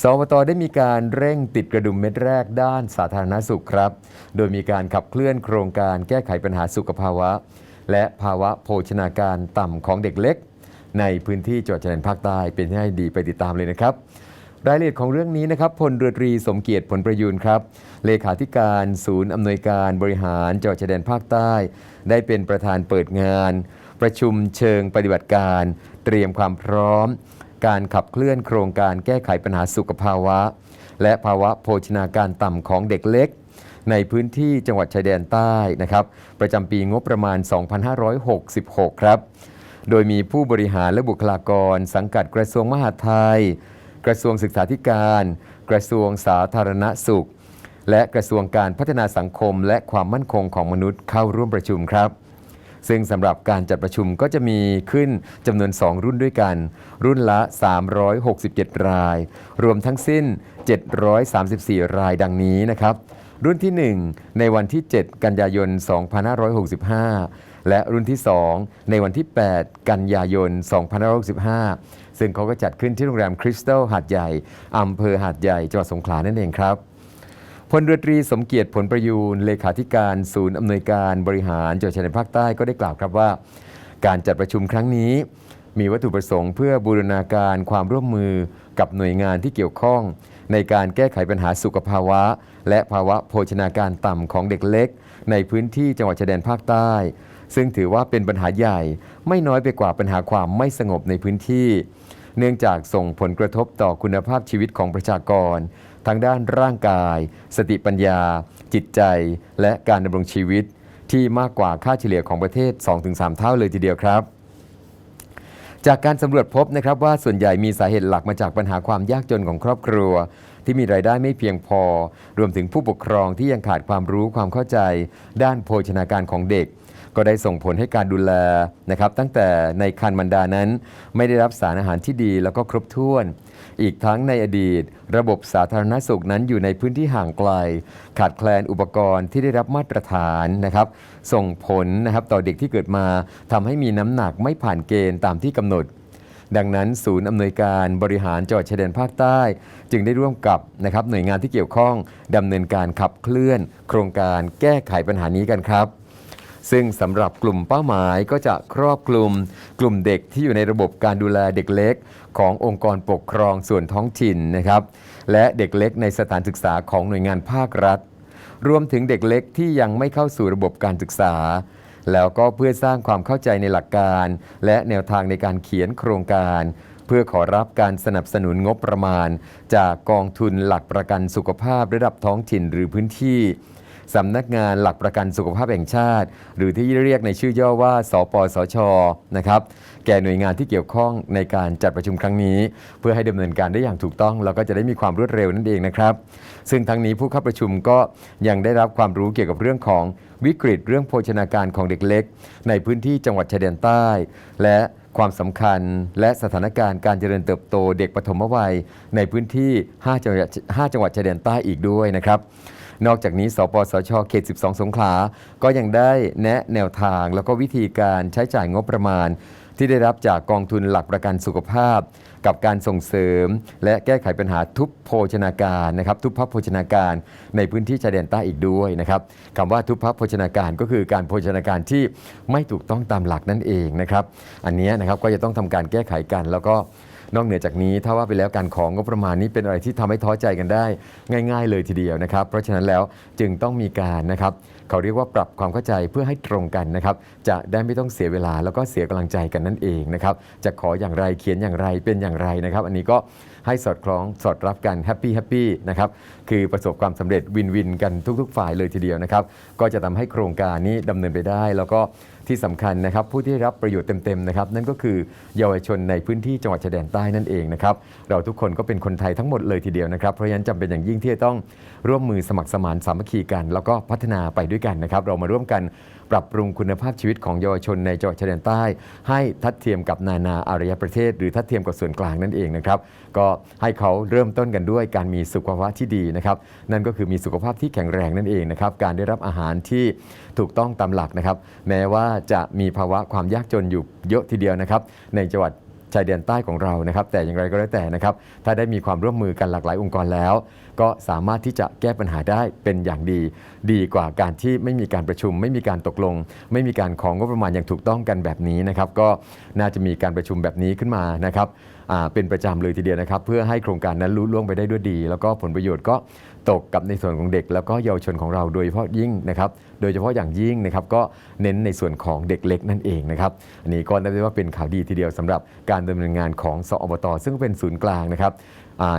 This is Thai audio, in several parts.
สวตได้มีการเร่งติดกระดุมเม็ดแรกด้านสาธารณสุขครับ โดยมีการขับเคลื่อนโครงการแก้ไขปัญหาสุขภาวะ และภาวะโภชนาการต่ำของเด็กเล็ก ในพื้นที่จังหวัดชายแดนภาคใต้เป็นให้ดีไปติดตามเลยนะครับรายละเอียดของเรื่องนี้นะครับพลเรือตรีสมเกียรติผลประยูนครับ เลขาธิการศูนย์อำนวยการบริหารจังหวัดชายแดนภาคใต้ ได้เป็นประธานเปิดงาน ประชุมเชิงปฏิบัติการ เตรียมความพร้อม การขับเคลื่อนโครงการแก้ไขปัญหาสุขภาวะ และภาวะโภชนาการต่ำของเด็กเล็ก ในพื้นที่จังหวัดชายแดนใต้นะครับประจำปีงบประมาณ 2566 ครับ โดยมีผู้บริหารและบุคลากร สังกัดกระทรวงมหาดไทย กระทรวงศึกษาธิการ กระทรวงสาธารณสุข และกระทรวงการพัฒนาสังคม และความมั่นคงของมนุษย์เข้าร่วมประชุมครับ ซึ่งสำหรับการจัดประชุมก็จะมีขึ้นจำนวน 2 รุ่นด้วยกัน รุ่นละ 367 ราย รวมทั้งสิ้น 734 รายดังนี้นะครับ รุ่นที่ 1 ในวันที่ 7 กันยายน 2565 และรุ่นที่ 2 ในวันที่ 8 กันยายน 2565 ซึ่งเขาก็จัดขึ้นที่โรงแรมคริสตัลหาดใหญ่อำเภอหาดใหญ่จังหวัดสงขลานั่นเองครับ พลเรือตรีสมเกียรติผลประยูนเลขาธิการศูนย์อำนวยการบริหารจังหวัดชายแดนภาคใต้ก็ได้กล่าวครับว่า การจัดประชุมครั้งนี้ มีวัตถุประสงค์เพื่อบูรณาการความร่วมมือกับหน่วยงานที่เกี่ยวข้อง ในการแก้ไขปัญหาสุขภาวะ และภาวะโภชนาการต่ำของเด็กเล็ก ในพื้นที่จังหวัดชายแดนภาคใต้ ซึ่งถือว่าเป็นปัญหาใหญ่ ไม่น้อยไปกว่าปัญหาความไม่สงบในพื้นที่ เนื่องจากส่งผลกระทบต่อคุณภาพชีวิตของประชากร ทางด้านร่างกาย สติปัญญา จิตใจ และการดำรงชีวิต ที่มากกว่าค่าเฉลี่ยของประเทศ 2-3 เท่าเลยทีเดียวครับ จากการสำรวจพบนะครับว่าส่วนใหญ่มีสาเหตุหลักมาจากปัญหาความยากจนของครอบครัว ที่มีรายได้ไม่เพียงพอ รวมถึงผู้ปกครองที่ยังขาดความรู้ความเข้าใจ ด้านโภชนาการของเด็ก ก็ได้ส่งผลให้การดูแลนะครับตั้งแต่ในคันมันดานั้น ไม่ได้รับสารอาหารที่ดีแล้วก็ครบถ้วน อีกทั้งในอดีต ระบบสาธารณสุขนั้นอยู่ในพื้นที่ห่างไกล ขาดแคลนอุปกรณ์ที่ได้รับมาตรฐานนะครับ ส่งผลนะครับต่อเด็กที่เกิดมาทำให้มีน้ำหนักไม่ผ่านเกณฑ์ตามที่กำหนดดังนั้นศูนย์อำนวยการบริหารจังหวัดชายแดนภาคใต้ จึงได้ร่วมกับนะครับหน่วยงานที่เกี่ยวข้องดำเนินการขับเคลื่อน โครงการแก้ไขปัญหานี้กันครับ ซึ่งสำหรับกลุ่มเป้าหมายก็จะครอบคลุม กลุ่มเด็กที่อยู่ในระบบการดูแลเด็กเล็ก ขององค์กรปกครองส่วนท้องถิ่นนะครับและเด็กเล็กในสถานศึกษาของหน่วยงานภาครัฐ รวมถึงเด็กเล็กที่ยังไม่เข้าสู่ระบบการศึกษา แล้วก็เพื่อสร้างความเข้าใจในหลักการ และแนวทางในการเขียนโครงการ เพื่อขอรับการสนับสนุนงบประมาณ จากกองทุนหลักประกันสุขภาพระดับท้องถิ่นหรือพื้นที่ สำนักงานหลักประกันสุขภาพแห่งชาติ หรือที่เรียกในชื่อย่อว่า สปสชนะครับแก่หน่วยงานที่เกี่ยวข้องในการจัดประชุมครั้งนี้ เพื่อให้ดำเนินการได้อย่างถูกต้อง แล้วก็จะได้มีความรวดเร็วนั่นเองนะครับ ซึ่งทั้งนี้ผู้เข้าประชุมก็ยังได้รับความรู้เกี่ยวกับเรื่องของวิกฤตเรื่องโภชนาการของเด็กเล็ก ในพื้นที่จังหวัดชายแดนใต้ และความสำคัญและสถานการณ์การเจริญเติบโตเด็กปฐมวัย ในพื้นที่หวัด5จังหวัดชายแดนใต้อีกด้วยนะครับ นอกจากนี้ สปสช เขต 12 สงขลา ก็ยังได้แนะแนวทางแล้วก็วิธีการใช้จ่ายงบประมาณ ที่ได้รับจากกองทุนหลักประกันสุขภาพ กับการส่งเสริม และแก้ไขปัญหาทุพโภชนาการนะครับ ทุพพโภชนาการในพื้นที่ชายแดนใต้อีกด้วยนะครับคำว่าทุพพโภชนาการก็คือการโภชนาการที่ไม่ถูกต้องตามหลักนั่นเองนะครับ อันนี้นะครับก็จะต้องทำการแก้ไขกันแล้วก็ นอกเหนือจากนี้ถ้าว่าไปแล้วการของก็ประมาณนี้เป็นอะไรที่ทำให้ท้อใจกันได้ ง่าย ๆ เลยทีเดียวนะครับ เพราะฉะนั้นแล้วจึงต้องมีการนะครับเขาเรียกว่าปรับความเข้าใจเพื่อให้ตรงกันนะครับ จะได้ไม่ต้องเสียเวลาแล้วก็เสียกำลังใจกันนั่นเองนะครับจะขออย่างไรเขียนอย่างไรเป็นอย่างไรนะครับ อันนี้ก็ ให้สอดคล้องสอดรับกันแฮปปี้แฮปปี้นะครับคือประสบความสำเร็จวินวินกันทุก ๆ ฝ่ายเลยทีเดียวนะครับก็จะทำให้โครงการนี้ดำเนินไปได้ แล้วก็ที่สำคัญนะครับผู้ที่รับประโยชน์เต็มๆนะครับนั่นก็คือเยาวชนในพื้นที่จังหวัดชายแดนใต้นั่นเองนะครับเราทุกคนก็เป็นคนไทยทั้งหมดเลยทีเดียวนะครับเพราะฉะนั้นจำเป็นอย่างยิ่งที่จะต้องร่วมมือสมัครสมานสามัคคีกัน แล้วก็พัฒนาไปด้วยกันนะครับเรามาร่วมกันปรับปรุงคุณภาพชีวิตของเยาวชนในจังหวัดชายแดนใต้ ให้ทัดเทียมกับนานาอารยประเทศ หรือทัดเทียมกับส่วนกลางนั่นเองนะครับก็ให้เขาเริ่มต้นกันด้วยการมีสุขภาวะที่ดีนะครับ นั่นก็คือมีสุขภาพที่แข็งแรงนั่นเองนะครับ การได้รับอาหารที่ถูกต้องตามหลักนะครับ แม้ว่าจะมีภาวะความยากจนอยู่เยอะทีเดียวนะครับ ในจังหวัดชายแดนใต้ของเรานะครับ แต่อย่างไรก็แล้วแต่นะครับ ถ้าได้มีความร่วมมือกันหลากหลายองค์กรแล้ว ก็สามารถที่จะแก้ปัญหาได้เป็นอย่างดี ดีกว่าการที่ไม่มีการประชุม ไม่มีการตกลง ไม่มีการของงบประมาณอย่างถูกต้องกันแบบนี้นะครับ ก็น่าจะมีการประชุมแบบนี้ขึ้นมานะครับ เป็นประจำเลยทีเดียวนะครับ เพื่อให้โครงการนั้นลุล่วงไปได้ด้วยดี แล้วก็ผลประโยชน์ก็ตกกับในส่วนของเด็ก แล้วก็เยาวชนของเราโดยเฉพาะยิ่งนะครับ โดยเฉพาะอย่างยิ่งนะครับก็เน้นในส่วนของเด็กเล็กนั่นเองนะครับอันนี้ก็นับได้ว่าเป็นข่าวดีทีเดียวสำหรับการดำเนินงานของสอบตซึ่งเป็นศูนย์กลางนะครับ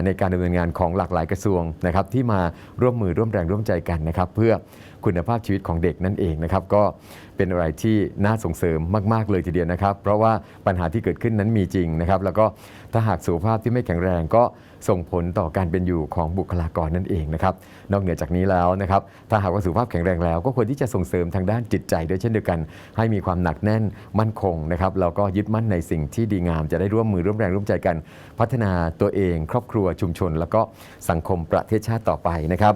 ในการดำเนินงานของหลากหลายกระทรวงนะครับที่มาร่วมมือร่วมแรงร่วมใจกันนะครับ เพื่อ คุณภาพชีวิตของเด็กนั่นเองนะครับก็เป็นอะไรที่น่าส่งเสริมมาก ๆ เลยทีเดียวนะครับ เพราะว่าปัญหาที่เกิดขึ้นนั้นมีจริงนะครับ แล้วก็ถ้าหากสุขภาพที่ไม่แข็งแรงก็ส่งผลต่อการเป็นอยู่ของบุคลากรนั่นเองนะครับนอกเหนือจากนี้แล้วนะครับถ้าหากว่าสุขภาพแข็งแรงแล้ว ก็ควรที่จะส่งเสริมทางด้านจิตใจด้วยเช่นเดียวกัน ให้มีความหนักแน่นมั่นคงนะครับแล้วก็ยึดมั่นในสิ่งที่ดีงาม จะได้ร่วมมือร่วมแรงร่วมใจกัน พัฒนาตัวเอง ครอบครัวชุมชน แล้วก็สังคมประเทศชาติต่อไปนะครับ